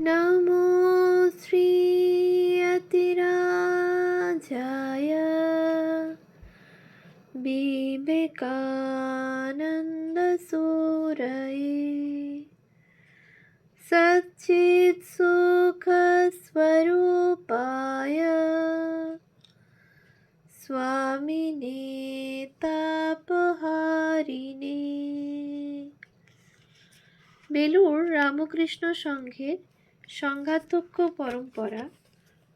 नमो श्रीयतिराजाय विवेकानन्दसूरये सच्चित्सुखस्वरूपाय स्वामिने তাপহারিণে বেলুর রামকৃষ্ণ সংঘের সংঘাতক্য পরম্পরা,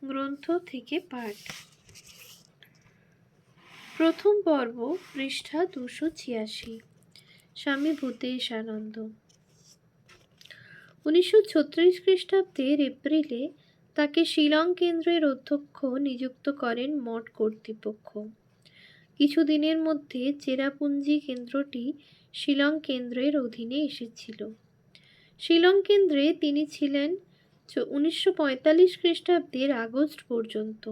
গ্রন্থ থেকে পাঠ। প্রথম পর্ব, পৃষ্ঠা দুশো ছিয়াশি। স্বামী ভূতেশানন্দ। উনিশশো ছত্রিশ খ্রিস্টাব্দের এপ্রিলে তাকে শিলং কেন্দ্রের অধ্যক্ষ নিযুক্ত করেন মঠ কর্তৃপক্ষ। কিছুদিনের মধ্যে চেরাপুঞ্জি কেন্দ্রটি শিলং কেন্দ্রের অধীনে এসেছিল। শিলং কেন্দ্রে তিনি ছিলেন উনিশশো পঁয়তাল্লিশ খ্রিস্টাব্দের আগস্ট পর্যন্ত।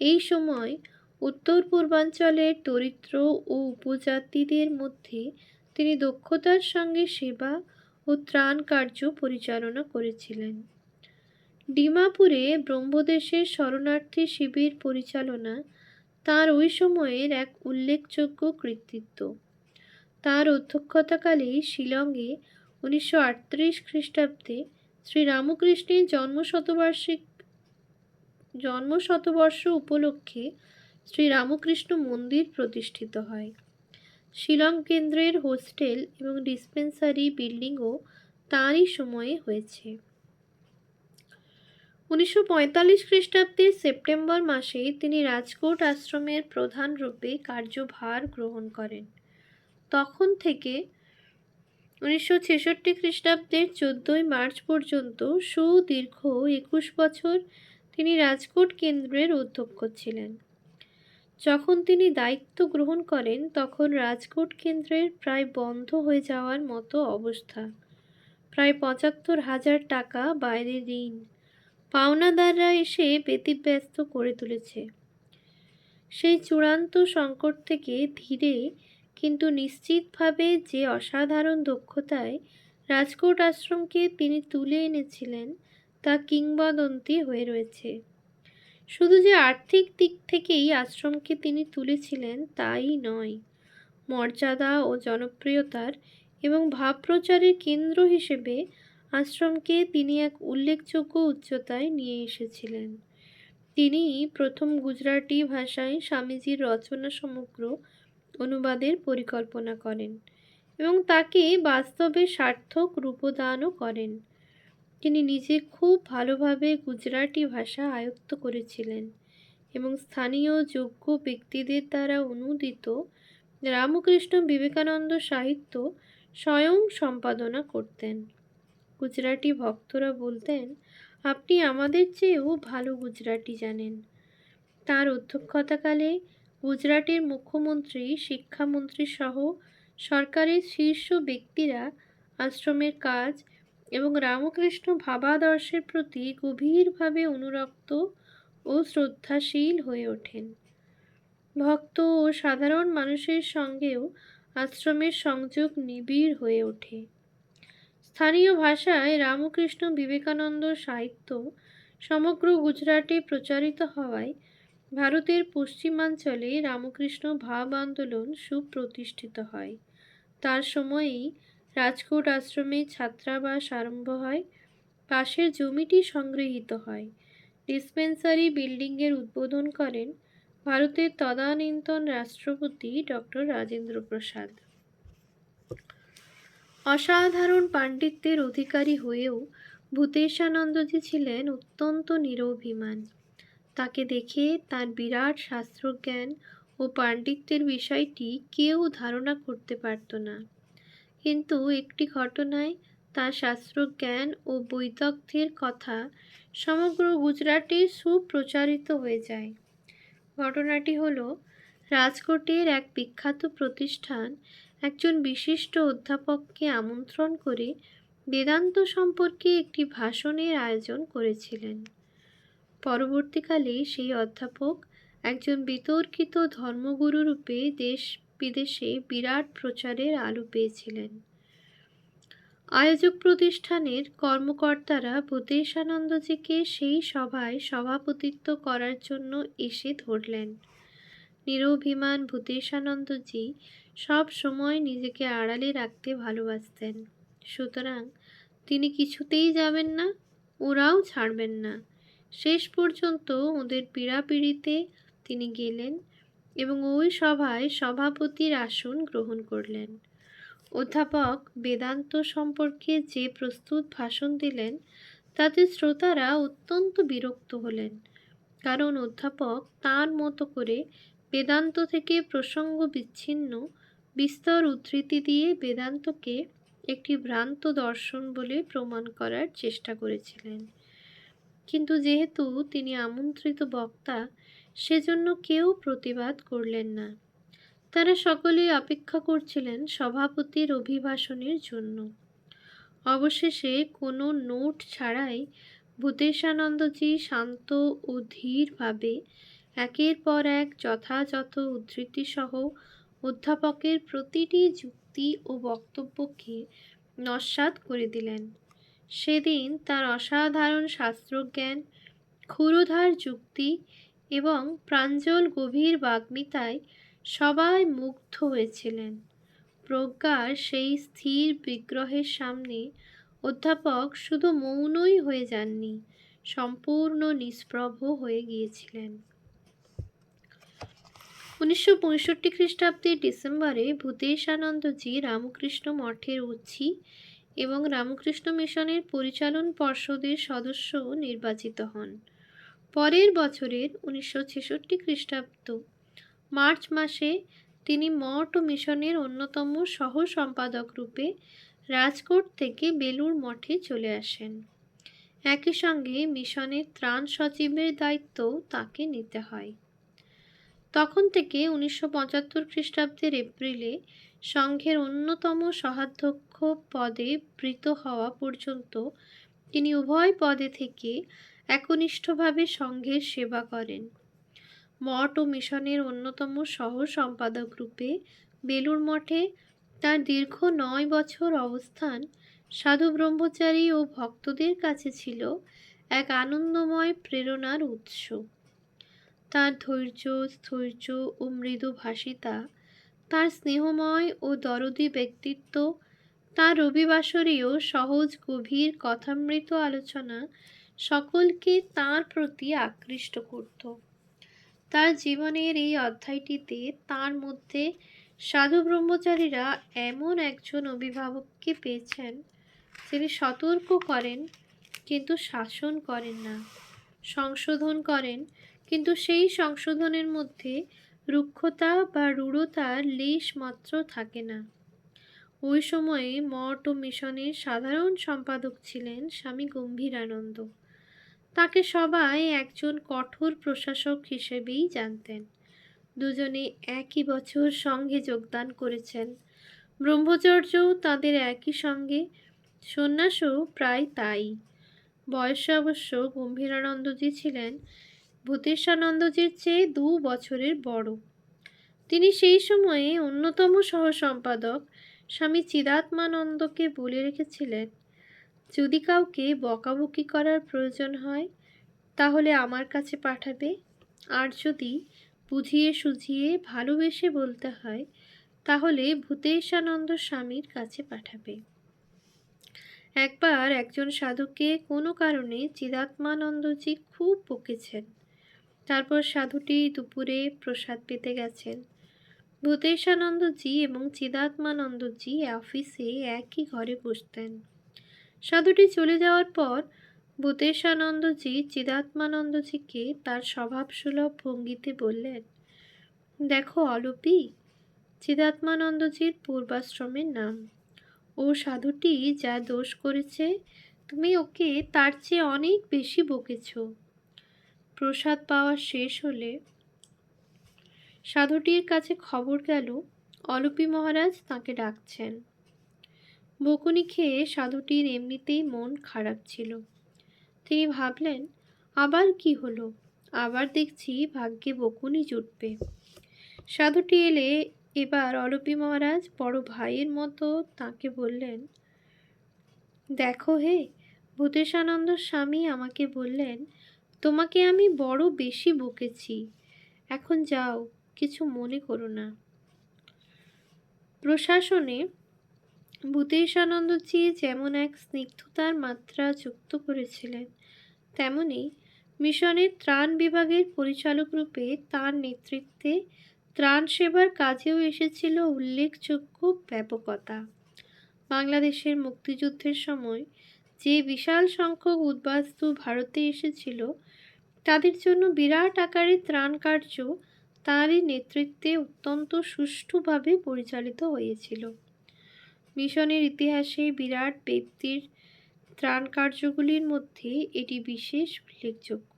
এই সময় উত্তর পূর্বাঞ্চলের দরিদ্র ও উপজাতিদের মধ্যে তিনি দক্ষতার সঙ্গে সেবা ও ত্রাণ কার্য পরিচালনা করেছিলেন। ডিমাপুরে ব্রহ্মদেশের শরণার্থী শিবির পরিচালনা তার ওই সময়ের এক উল্লেখযোগ্য কৃতিত্ব। তার অধ্যক্ষতাকালে শিলংয়ে উনিশশো আটত্রিশ খ্রিস্টাব্দে শ্রী রামকৃষ্ণের জন্মশতবার্ষিক, জন্মশতবর্ষ উপলক্ষে শ্রী রামকৃষ্ণ মন্দির প্রতিষ্ঠিত হয়। শিলং কেন্দ্রের হোস্টেল এবং ডিসপেন্সারি বিল্ডিংও তাঁরই সময়ে হয়েছে। উনিশশো পঁয়তাল্লিশ খ্রিস্টাব্দের সেপ্টেম্বর মাসে তিনি রাজকোট আশ্রমের প্রধান রূপে কার্যভার গ্রহণ করেন। তখন থেকে উনিশশো ছেষট্টি খ্রিস্টাব্দের চোদ্দোই মার্চ পর্যন্ত সুদীর্ঘ একুশ বছর তিনি রাজকোট কেন্দ্রের অধ্যক্ষ ছিলেন। যখন তিনি দায়িত্ব গ্রহণ করেন, তখন রাজকোট কেন্দ্রের প্রায় বন্ধ হয়ে যাওয়ার মতো অবস্থা। প্রায় পঁচাত্তর হাজার টাকা বাইরে ঋণ। পাওনাদাররা এসে ব্যতিব্যস্ত করে তুলেছে। সেই চূড়ান্ত সংকট থেকে ধীরে কিন্তু নিশ্চিতভাবে যে অসাধারণ দক্ষতায় রাজকোট আশ্রমকে তিনি তুলে এনেছিলেন তা কিংবদন্তি হয়ে রয়েছে। শুধু যে আর্থিক দিক থেকেই আশ্রমকে তিনি তুলেছিলেন তাই নয়। মর্যাদা ও জনপ্রিয়তার এবং ভাব প্রচারের কেন্দ্র হিসেবে আশ্রমকে তিনি এক উল্লেখযোগ্য উচ্চতায় নিয়ে এসেছিলেন। তিনি প্রথম গুজরাটি ভাষায় স্বামীজির রচনা সমগ্র অনুবাদের পরিকল্পনা করেন এবং তাকে বাস্তবে সার্থক রূপদানও করেন। তিনি নিজে খুব ভালোভাবে গুজরাটি ভাষা আয়ত্ত করেছিলেন এবং স্থানীয় যোগ্য ব্যক্তিদের দ্বারা অনুদিত রামকৃষ্ণ বিবেকানন্দ সাহিত্য স্বয়ং সম্পাদনা করতেন। গুজরাটি ভক্তরা বলতেন, আপনি আমাদের চেয়েও ভালো গুজরাটি জানেন। তার অধ্যক্ষতাকালে গুজরাটের মুখ্যমন্ত্রী, শিক্ষামন্ত্রী সহ সরকারের শীর্ষ ব্যক্তিরা আশ্রমের কাজ এবং রামকৃষ্ণ ভাবাদর্শের প্রতি গভীরভাবে অনুরক্ত ও শ্রদ্ধাশীল হয়ে ওঠেন। ভক্ত ও সাধারণ মানুষের সঙ্গেও আশ্রমের সংযোগ নিবিড় হয়ে ওঠে। স্থানীয় ভাষায় রামকৃষ্ণ বিবেকানন্দ সাহিত্য সমগ্র গুজরাটে প্রচারিত হওয়ায় ভারতের পশ্চিমাঞ্চলে রামকৃষ্ণ ভাব আন্দোলন সুপ্রতিষ্ঠিত হয়। তার সময়েই রাজকোট আশ্রমে ছাত্রাবাস আরম্ভ হয়, পাশের জমিটি সংগৃহীত হয়। ডিসপেন্সারি বিল্ডিংয়ের উদ্বোধন করেন ভারতের তদানীন্তন রাষ্ট্রপতি ডক্টর রাজেন্দ্র প্রসাদ। অসাধারণ পাণ্ডিত্যের অধিকারী হয়েও ভূতেশানন্দজি ছিলেন অত্যন্ত নিরভিমান। তাকে দেখে তার বিরাট শাস্ত্রজ্ঞান ও পাণ্ডিত্যের বিষয়টি কেউ ধারণা করতে পারত না। কিন্তু একটি ঘটনায় তার শাস্ত্রজ্ঞান ও বৈদগ্ধের কথা সমগ্র গুজরাটে সুপ্রচারিত হয়ে যায়। ঘটনাটি হল রাজকোটের এক বিখ্যাত প্রতিষ্ঠান একজন বিশিষ্ট অধ্যাপককে আমন্ত্রণ করে বেদান্ত সম্পর্কে একটি ভাষণের আয়োজন করেছিলেন। পরবর্তীকালে সেই অধ্যাপক একজন বিতর্কিত ধর্মগুরু রূপে দেশ বিদেশে বিরাট প্রচারের আলো পেয়েছিলেন। আয়োজক প্রতিষ্ঠানের কর্মকর্তারা ভূতেশানন্দজিকে সেই সভায় সভাপতিত্ব করার জন্য এসে ধরলেন। নিরভিমান ভূতেশানন্দজি সব সময় নিজেকে আড়ালে রাখতে ভালোবাসতেন। সুতরাং তিনি কিছুতেই যাবেন না, ওরাও ছাড়বেন না। শেষ পর্যন্ত ওদের পীড়াপিড়িতে তিনি গেলেন এবং ওই সভায় সভাপতির আসন গ্রহণ করলেন। অধ্যাপক বেদান্ত সম্পর্কে যে প্রস্তুত ভাষণ দিলেন, তাতে শ্রোতারা অত্যন্ত বিরক্ত হলেন, কারণ অধ্যাপক তার মতো করে বেদান্ত থেকে প্রসঙ্গ বিচ্ছিন্ন, বিস্তর উদ্ধৃতি দিয়ে বেদান্তকে একটি ভ্রান্ত দর্শন বলে প্রমাণ করার চেষ্টা করেছিলেন। কিন্তু যেহেতু তিনি আমন্ত্রিত বক্তা, সেজন্য কেউ প্রতিবাদ করলেন না। তারা সকলেই অপেক্ষা করছিলেন সভাপতির অভিভাষণের জন্য। অবশেষে কোনো নোট ছাড়াই ভূতেশানন্দজি শান্ত ও ধীরভাবে একের পর এক যথাযথ উদ্ধৃতিসহ অধ্যাপকের প্রতিটি যুক্তি ও বক্তব্যকে নস্বাত করে দিলেন। সেদিন তার অসাধারণ শাস্ত্রজ্ঞান, ক্ষুরধার যুক্তি এবং প্রাঞ্জল গভীর বাগ্মিতায় সবাই মুগ্ধ হয়েছিলেন। প্রজ্ঞার সেই স্থির বিগ্রহের সামনে অধ্যাপক শুধু মৌনই হয়ে যাননি, সম্পূর্ণ নিষ্প্রভ হয়ে গিয়েছিলেন। উনিশশো পঁয়ষট্টি খ্রিস্টাব্দের ডিসেম্বরে ভূতেশানন্দজি রামকৃষ্ণ মঠের উচ্ছি এবং রামকৃষ্ণ মিশনের পরিচালন পর্ষদের সদস্য নির্বাচিত হন। পরের বছরের উনিশশো ছেষট্টি খ্রিস্টাব্দ, মার্চ মাসে তিনি মঠ ও মিশনের অন্যতম সহ সম্পাদক রূপে রাজকোট থেকে বেলুর মঠে চলে আসেন। একই সঙ্গে মিশনের ত্রাণ সচিবের দায়িত্বও তাকে নিতে হয়। তখন থেকে উনিশশো পঁচাত্তর খ্রিস্টাব্দের এপ্রিলে সংঘের অন্যতম সহাধ্যক্ষ পদে বৃত হওয়া পর্যন্ত তিনি উভয় পদে থেকে একনিষ্ঠভাবে সংঘের সেবা করেন। মঠ ও মিশনের অন্যতম সহ সম্পাদক রূপে বেলুর মঠে তার দীর্ঘ নয় বছর অবস্থান সাধু ব্রহ্মচারী ও ভক্তদের কাছে ছিল এক আনন্দময় প্রেরণার উৎস। তার ধৈর্য, স্থৈর্য ও মৃদু ভাষিতা, তার স্নেহময় ও দরদি ব্যক্তিত্ব তার রবিবাসরীয় সহজ, গভীর, কথামৃত আলোচনা সকলকে তার প্রতি আকৃষ্ট করত। তার জীবনের এই অধ্যায়টিতে তার মধ্যে সাধু ব্রহ্মচারীরা এমন একজন অভিভাবককে পেয়েছেন, যিনি সতর্ক করেন কিন্তু শাসন করেন না, সংশোধন করেন কিন্তু সেই সংশোধনের মধ্যে রুক্ষতা বা রূঢ়তার লেশ মাত্র থাকে না। ওই সময়ে মঠ ও মিশনের সাধারণ সম্পাদক ছিলেন স্বামী গম্ভীরানন্দ। তাকে সবাই একজন কঠোর প্রশাসক হিসেবেই জানতেন। দুজনে একই বছর সঙ্গে যোগদান করেছেন। ব্রহ্মচর্যও তাদের একই সঙ্গে, সন্ন্যাসও প্রায় তাই। বয়সে অবশ্য গম্ভীরানন্দজি ছিলেন, ভূতেশানন্দজির চেয়ে দু বছরের বড়। তিনি সেই সময়ে অন্যতম সহ সম্পাদক স্বামী চিদাত্মানন্দকে বলে রেখেছিলেন, যদি কাউকে বকাবকি করার প্রয়োজন হয়, তাহলে আমার কাছে পাঠাবে। আর যদি বুঝিয়ে সুঝিয়ে ভালোবেসে বলতে হয়, তাহলে ভূতেশানন্দ স্বামীর কাছে পাঠাবে। একবার একজন সাধুকে কোনো কারণে চিদাত্মানন্দজি খুব বকেছেন। তারপর সাধুটি দুপুরে প্রসাদ পেতে গেছেন। ভূতেশানন্দজি এবং চিদাত্মানন্দজি অফিসে একই ঘরে বসতেন। সাধুটি চলে যাওয়ার পর ভূতেশানন্দজি চিদাত্মানন্দজিকে তার স্বভাবসুলভ ভঙ্গিতে বললেন, দেখো অলপি, চিদাত্মানন্দজির পূর্বাশ্রমের নাম। ও সাধুটি যা দোষ করেছে, তুমি ওকে তার চেয়ে অনেক বেশি বকেছ। প্রসাদ পাওয়া শেষ হলে সাধুটির কাছে খবর গেল, অলপি মহারাজ তাকে ডাকছেন। বকুনি খেয়ে সাধুটির এমনিতেই মন খারাপ ছিল। তিনি ভাবলেন, আবার কি হলো? আবার দেখছি ভাগ্যে বকুনি জুটবে। সাধুটি এলে এবার অলপি মহারাজ বড় ভাইয়ের মতো তাকে বললেন, দেখো হে, ভূতেশানন্দ স্বামী আমাকে বললেন, তোমাকে আমি বড় বেশি বকেছি। এখন যাও কিছু মনে করো না। প্রশাসনে ভূতেশানন্দজি যেমন এক স্নিগ্ধতার মাত্রা যুক্ত করেছিলেন, তেমনি মিশনের ত্রাণ বিভাগের পরিচালক রূপে তার নেতৃত্বে ত্রাণ সেবার কাজেও এসেছিল উল্লেখযোগ্য ব্যাপকতা। বাংলাদেশের মুক্তিযুদ্ধের সময় যে বিশাল সংখ্যক উদ্বাস্তু ভারতে এসেছিল, তাদের জন্য বিরাট আকারে ত্রাণ কার্য তাঁরই নেতৃত্বে অত্যন্ত সুষ্ঠুভাবে পরিচালিত হয়েছিল। মিশনের ইতিহাসে বিরাট ব্যক্তির ত্রাণ কার্যগুলির মধ্যে এটি বিশেষ উল্লেখযোগ্য।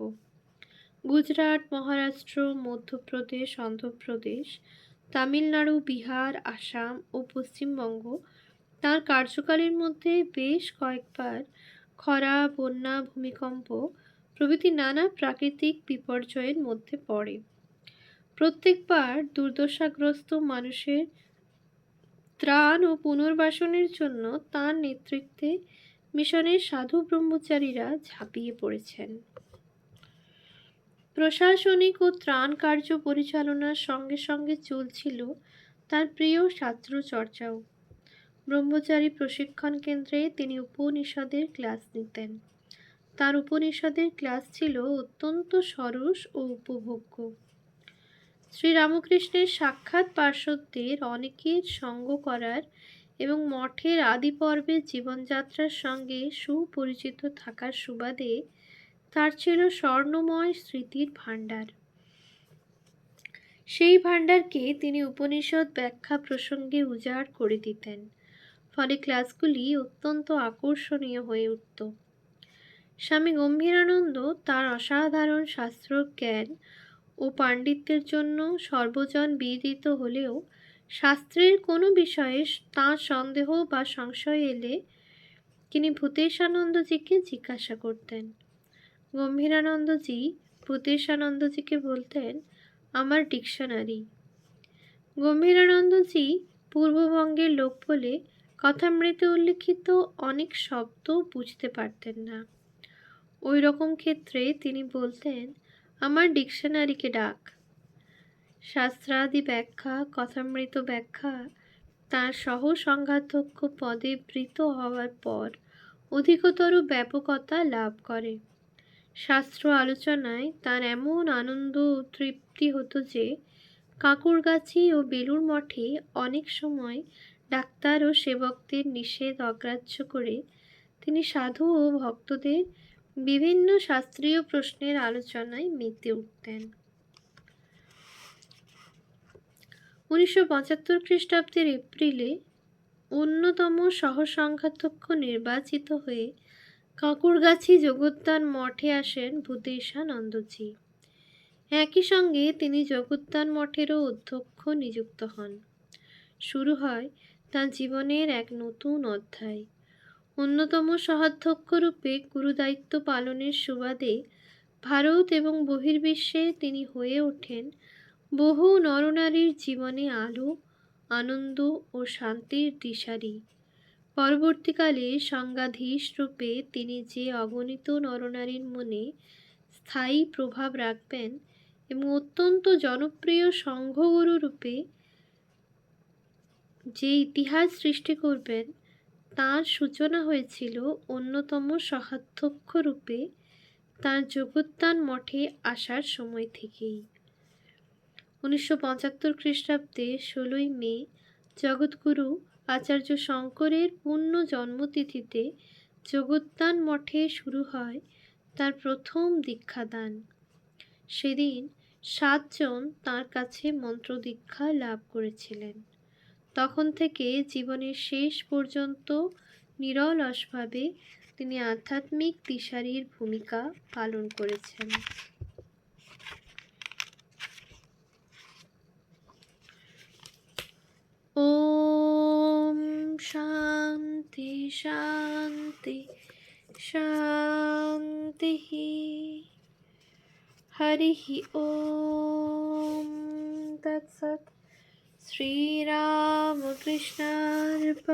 গুজরাট, মহারাষ্ট্র, মধ্যপ্রদেশ, অন্ধ্রপ্রদেশ, তামিলনাড়ু, বিহার, আসাম ও পশ্চিমবঙ্গ তার কার্যকালের মধ্যে বেশ কয়েকবার খরা, বন্যা, ভূমিকম্প প্রভৃতি নানা প্রাকৃতিক বিপর্যয়ের মধ্যে পড়ে। প্রত্যেকবার দুর্দশাগ্রস্ত মানুষের ত্রাণ ও পুনর্বাসনের জন্য তার নেতৃত্বে মিশনের সাধু ব্রহ্মচারীরা ঝাঁপিয়ে পড়েছেন। প্রশাসনিক ও ত্রাণ কার্য পরিচালনার সঙ্গে সঙ্গে চলছিল তার প্রিয় শাস্ত্র চর্চাও। ব্রহ্মচারী প্রশিক্ষণ কেন্দ্রে তিনি উপনিষদের ক্লাস নিতেন। তার উপনিষদের ক্লাস ছিল অত্যন্ত সরস ও উপভোগ্য। শ্রীরামকৃষ্ণের সাক্ষাৎ পার্শ্বদের অনেকের সঙ্গ করার এবং মঠের আদি পর্বের জীবনযাত্রার সঙ্গে সুপরিচিত থাকার সুবাদে তার ছিল স্বর্ণময় স্মৃতির ভাণ্ডার। সেই ভাণ্ডারকে তিনি উপনিষদ ব্যাখ্যা প্রসঙ্গে উজাড় করে দিতেন, ফলে ক্লাসগুলি অত্যন্ত আকর্ষণীয় হয়ে উঠত। স্বামী গম্ভীরানন্দ তার অসাধারণ শাস্ত্র জ্ঞান ও পাণ্ডিত্যের জন্য সর্বজন বিদিত হলেও শাস্ত্রের কোনো বিষয়ে তাঁর সন্দেহ বা সংশয় এলে তিনি ভূতেশানন্দজিকে জিজ্ঞাসা করতেন। গম্ভীরানন্দজি ভূতেশানন্দজিকে বলতেন, আমার ডিকশনারি। গম্ভীরানন্দজি পূর্ববঙ্গের লোক বলে কথামৃতে উল্লিখিত অনেক শব্দ বুঝতে পারতেন না। ওই রকম ক্ষেত্রে তিনি বলতেন আমার ডিকশনারিকে ডাক। শাস্ত্রাদি ব্যাখ্যা কথামৃত ব্যাখ্যা তার সহ সংঘাতক্ষ পদে বৃত হওয়ার পর অধিকতর ব্যাপকতা লাভ করে। শাস্ত্র আলোচনায় তার এমন আনন্দ তৃপ্তি হতো যে, কাকুরগাছি ও বেলুর মঠে অনেক সময় ডাক্তার ও সেবকদের নিষেধ অগ্রাহ্য করে তিনি সাধু ও ভক্তদের বিভিন্ন শাস্ত্রীয় প্রশ্নের আলোচনায় মেতে উঠতেন। উনিশশো পঁচাত্তর খ্রিস্টাব্দের এপ্রিলে অন্যতম সহসংঘাতক্ষ নির্বাচিত হয়ে কাকুরগাছি জগদ্দান মঠে আসেন ভূতেশানন্দজি। একই সঙ্গে তিনি জগদ্দান মঠেরও অধ্যক্ষ নিযুক্ত হন। শুরু হয় তার জীবনের এক নতুন অধ্যায়। অন্যতম সহাধ্যক্ষ রূপে গুরুদায়িত্ব পালনের সুবাদে ভারত এবং বহির্বিশ্বে তিনি হয়ে ওঠেন। বহু নরনারীর জীবনে আলো, আনন্দ ও শান্তির দিশারি। পরবর্তীকালে সংজ্ঞাধীশ রূপে তিনি যে অগণিত নরনারীর মনে স্থায়ী প্রভাব রাখবেন এবং অত্যন্ত জনপ্রিয় সংঘগুরু রূপে যে ইতিহাস সৃষ্টি করবেন তার সূচনা হয়েছিল অন্যতম সহাধ্যক্ষ রূপে তার জগত্তান মঠে আসার সময় থেকেই। উনিশশো পঁচাত্তর খ্রিস্টাব্দে ষোলোই মে জগৎগুরু আচার্য শঙ্করের পূর্ণ জন্মতিথিতে জগত্তান মঠে শুরু হয় তার প্রথম দীক্ষাদান। সেদিন সাতজন তার কাছে মন্ত্র দীক্ষা লাভ করেছিলেন। তখন থেকে জীবনের শেষ পর্যন্ত নিরলসভাবে তিনি আধ্যাত্মিক দিশারির ভূমিকা পালন করেছেন। ওম শান্তি শান্তি শান্তি হরি ওম তৎসৎ। कृष्णार्पणमस्तु।